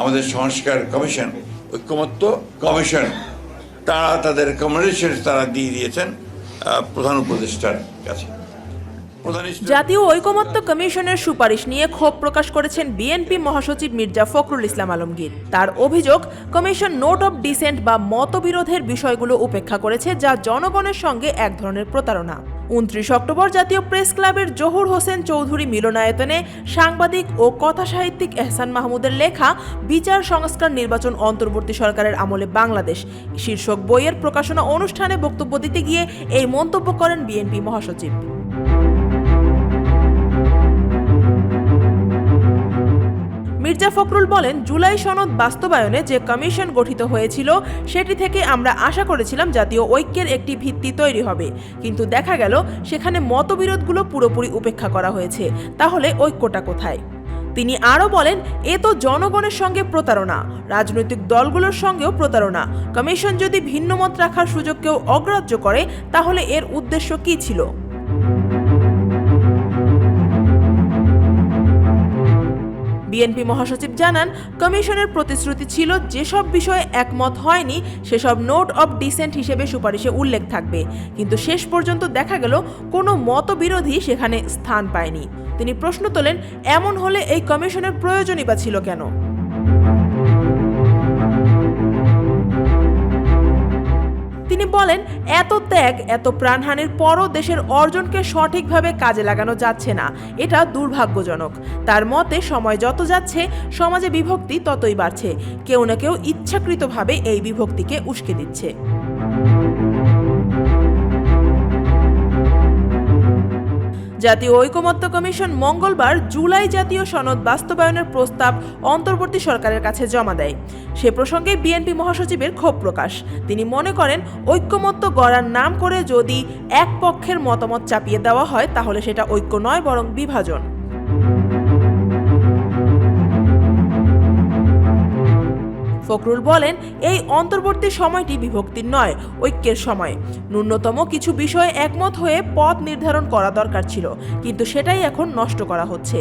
আমাদের সংস্কার কমিশন ঐক্যমত্য কমিশন তারা তাদের রেকমেন্ডেশন তারা দিয়ে দিয়েছেন প্রধান উপদেষ্টার কাছে। জাতীয় ঐকমত্য কমিশনের সুপারিশ নিয়ে ক্ষোভ প্রকাশ করেছেন বিএনপি মহাসচিব মির্জা ফখরুল ইসলাম আলমগীর। তার অভিযোগ, কমিশন নোট অব ডিসেন্ট বা মতবিরোধের বিষয়গুলো উপেক্ষা করেছে যা জনগণের সঙ্গে এক ধরনের প্রতারণা। উনত্রিশ অক্টোবর জাতীয় প্রেস ক্লাবের জহুর হোসেন চৌধুরী মিলনায়তনে সাংবাদিক ও কথাসাহিত্যিক এহসান মাহমুদের লেখা বিচার সংস্কার নির্বাচন অন্তর্বর্তী সরকারের আমলে বাংলাদেশ। শীর্ষক বইয়ের প্রকাশনা অনুষ্ঠানে বক্তব্য দিতে গিয়ে এই মন্তব্য করেন বিএনপি মহাসচিব। মির্জা ফখরুল বলেন, জুলাই সনদ বাস্তবায়নে যে কমিশন গঠিত হয়েছিল, সেটি থেকে আমরা আশা করেছিলাম জাতীয় ঐক্যের একটি ভিত্তি তৈরি হবে। কিন্তু দেখা গেল, সেখানে মতবিরোধগুলো পুরোপুরি উপেক্ষা করা হয়েছে। তাহলে ঐক্যটা কোথায়? তিনি আরও বলেন, এ তো জনগণের সঙ্গে প্রতারণা। রাজনৈতিক দলগুলোর সঙ্গেও প্রতারণা। কমিশন যদি ভিন্নমত রাখার সুযোগকেও অগ্রাহ্য করে, তাহলে এর উদ্দেশ্য কী ছিল? বিএনপি মহাসচিব জানান, কমিশনের প্রতিশ্রুতি ছিল যেসব বিষয়ে একমত হয়নি, সেসব নোট অব ডিসেন্ট হিসেবে সুপারিশে উল্লেখ থাকবে। কিন্তু শেষ পর্যন্ত দেখা গেল, কোনো মতবিরোধী সেখানে স্থান পায়নি। তিনি প্রশ্ন তোলেন, এমন হলে এই কমিশনের প্রয়োজনই বা ছিল কেন? তিনি বলেন, এত ত্যাগ, এত প্রাণহানির পরও দেশের অর্জনকে সঠিকভাবে কাজে লাগানো যাচ্ছে না। এটা দুর্ভাগ্যজনক। তার মতে, সময় যত যাচ্ছে, সমাজে বিভক্তি ততই বাড়ছে। কেউ না কেউ ইচ্ছাকৃতভাবে এই বিভক্তিকে উস্কে দিচ্ছে। জাতীয় ঐকমত্য কমিশন মঙ্গলবার জুলাই জাতীয় সনদ বাস্তবায়নের প্রস্তাব অন্তর্বর্তী সরকারের কাছে জমা দেয়। সে প্রসঙ্গে বিএনপি মহাসচিবের ক্ষোভ প্রকাশ। তিনি মনে করেন ঐক্যমত্য গড়ার নাম করে যদি এক পক্ষের মতামত চাপিয়ে দেওয়া হয়, তাহলে সেটা ঐক্য নয়, বরং বিভাজন। ফখরুল বলেন, এই অন্তর্বর্তী সময়টি বিভক্তির নয়, ঐক্যের সময়। ন্যূনতম কিছু বিষয়ে একমত হয়ে পথ নির্ধারণ করা দরকার ছিল, কিন্তু সেটাই এখন নষ্ট করা হচ্ছে।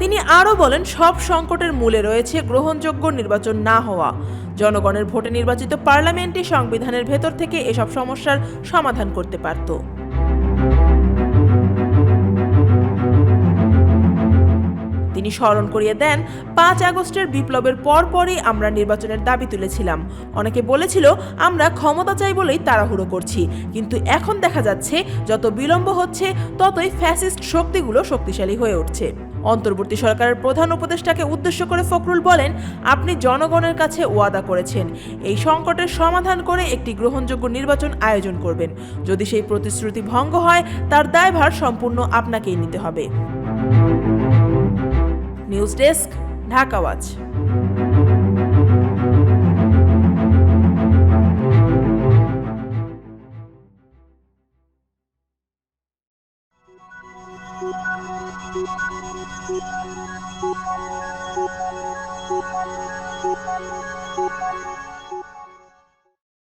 তিনি আরও বলেন, সব সংকটের মূলে রয়েছে গ্রহণযোগ্য নির্বাচন না হওয়া। জনগণের ভোটে নির্বাচিত পার্লামেন্টই সংবিধানের ভেতর থেকে এসব সমস্যার সমাধান করতে পারত। তিনি স্মরণ করিয়ে দেন, পাঁচ আগস্টের বিপ্লবের পরপরই আমরা নির্বাচনের দাবি তুলেছিলাম। অনেকে বলেছিল, আমরা ক্ষমতা চাই বলেই তাড়াহুড়ো করছি। কিন্তু এখন দেখা যাচ্ছে, যত বিলম্ব হচ্ছে, ততই ফ্যাসিস্ট শক্তিগুলো শক্তিশালী হয়ে উঠছে। অন্তর্বর্তী সরকারের প্রধান উপদেষ্টাকে উদ্দেশ্য করে ফখরুল বলেন, আপনি জনগণের কাছে ওয়াদা করেছেন। এই সংকটের সমাধান করে একটি গ্রহণযোগ্য নির্বাচন আয়োজন করবেন। যদি সেই প্রতিশ্রুতি ভঙ্গ হয়, তার দায়ভার সম্পূর্ণ আপনাকেই নিতে হবে। News desk Dhaka watch